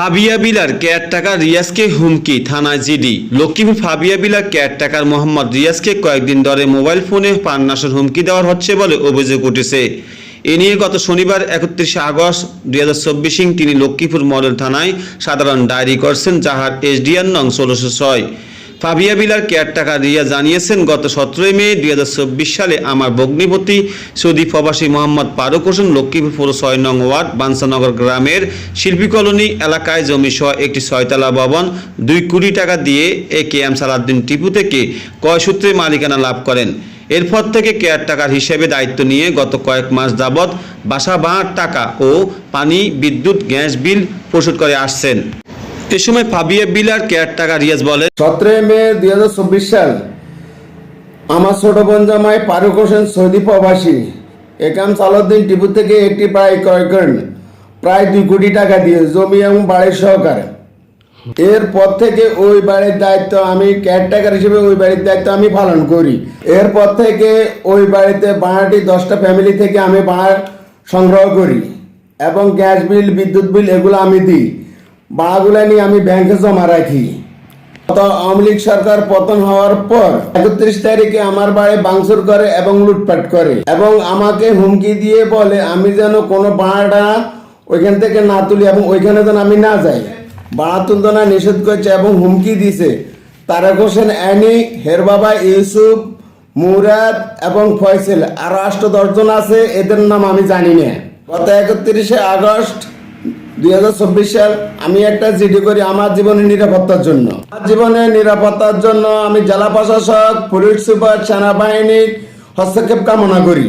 পাবিয়া বিলার কেয়ারটাকার রিয়াজকে হুমকি, থানায় জিডি। লক্ষ্মীপুর ফাবিয়া বিলার কেয়ারটাকার মোহাম্মদ রিয়াজকে কয়েকদিন ধরে মোবাইল ফোনে প্রাণনাশের হুমকি দেওয়ার হচ্ছে বলে অভিযোগ উঠেছে। এ নিয়ে গত শনিবার একত্রিশে আগস্ট দুই হাজার চব্বিশ তিনি লক্ষ্মীপুর মডেল থানায় সাধারণ ডায়েরি করছেন যাহার এসডিআর নং ষোলোশো ছয়। ফাবিয়া বিলার কেয়ারটাকার রিয়া জানিয়েছেন, গত সতেরোই মে দুই হাজার চব্বিশ সালে আমার ভগ্নিপতি সৌদি প্রবাসী মোহাম্মদ ফারুক হোসেন লক্ষ্মীপুর পৌর ছয় নং ওয়ার্ড বাঞ্ছানগর গ্রামের শিল্পী কলোনি এলাকায় জমি সহ একটি ছয়তলা ভবন দুই কোটি টাকা দিয়ে A K M Salauddin Tipu থেকে কয়সূত্রে মালিকানা লাভ করেন। এরপর থেকে কেয়ারটাকার হিসেবে দায়িত্ব নিয়ে গত কয়েক মাস যাবৎ বাসা ভাড়ার টাকা ও পানি, বিদ্যুৎ, গ্যাস বিল পরিশোধ করে আসছেন। এ সময় ফাবিয়া বিলার কেয়ারটাকার রিয়াজ বলেন সতেরোই মে দুই হাজার চব্বিশ সাল আমার ছোট বোন জামাই ফারুক হোসেন সৌদি প্রবাসী। একাম সালাউদ্দিন টিপু থেকে একটি প্রায় ক্রয় করেন। প্রায় দুই কোটি টাকা দিয়ে জমি এবং বাড়ির সহকারে। এরপর থেকে ওই বাড়ির দায়িত্ব আমি কেয়ারটেকার হিসেবে ওই বাড়ির দায়িত্ব আমি পালন করি। এরপর থেকে ওই বাড়িতে বাড়াটি দশটা ফ্যামিলি থেকে আমি ভাড়া সংগ্রহ করি এবং গ্যাস বিল, বিদ্যুৎ বিল এগুলো আমি দিই। ভাড়াগুলো নিয়ে আমি ব্যাংকে জমা রাখি। আওয়ামী লীগ সরকার পতন হওয়ার পর একত্রিশ তারিখে আমার বাড়ি বাংসুর করে এবং লুটপাট করে এবং আমাকে হুমকি দিয়ে বলে, আমি যেন কোনো ভাড়াটা ওইখান থেকে না তুলি এবং ওইখানে যেন আমি না যাই। ভাড়া তুলতে না নিষেধ করছে এবং হুমকি দিছে। তারেক হোসেন, অ্যানি, হের বাবা, ইউসুফ, মুরাদ এবং ফয়সেল, আরও আষ্ট দশজন আছে, এদের নাম আমি জানি না। গত একত্রিশে আগস্ট দুই হাজার চব্বিশ সাল আমি একটা জিডি করি আমার জীবনের নিরাপত্তার জন্য। আমার জীবনের নিরাপত্তার জন্য আমি জেলা প্রশাসক, পুলিশ সুপার, সেনাবাহিনীর হস্তক্ষেপ কামনা করি।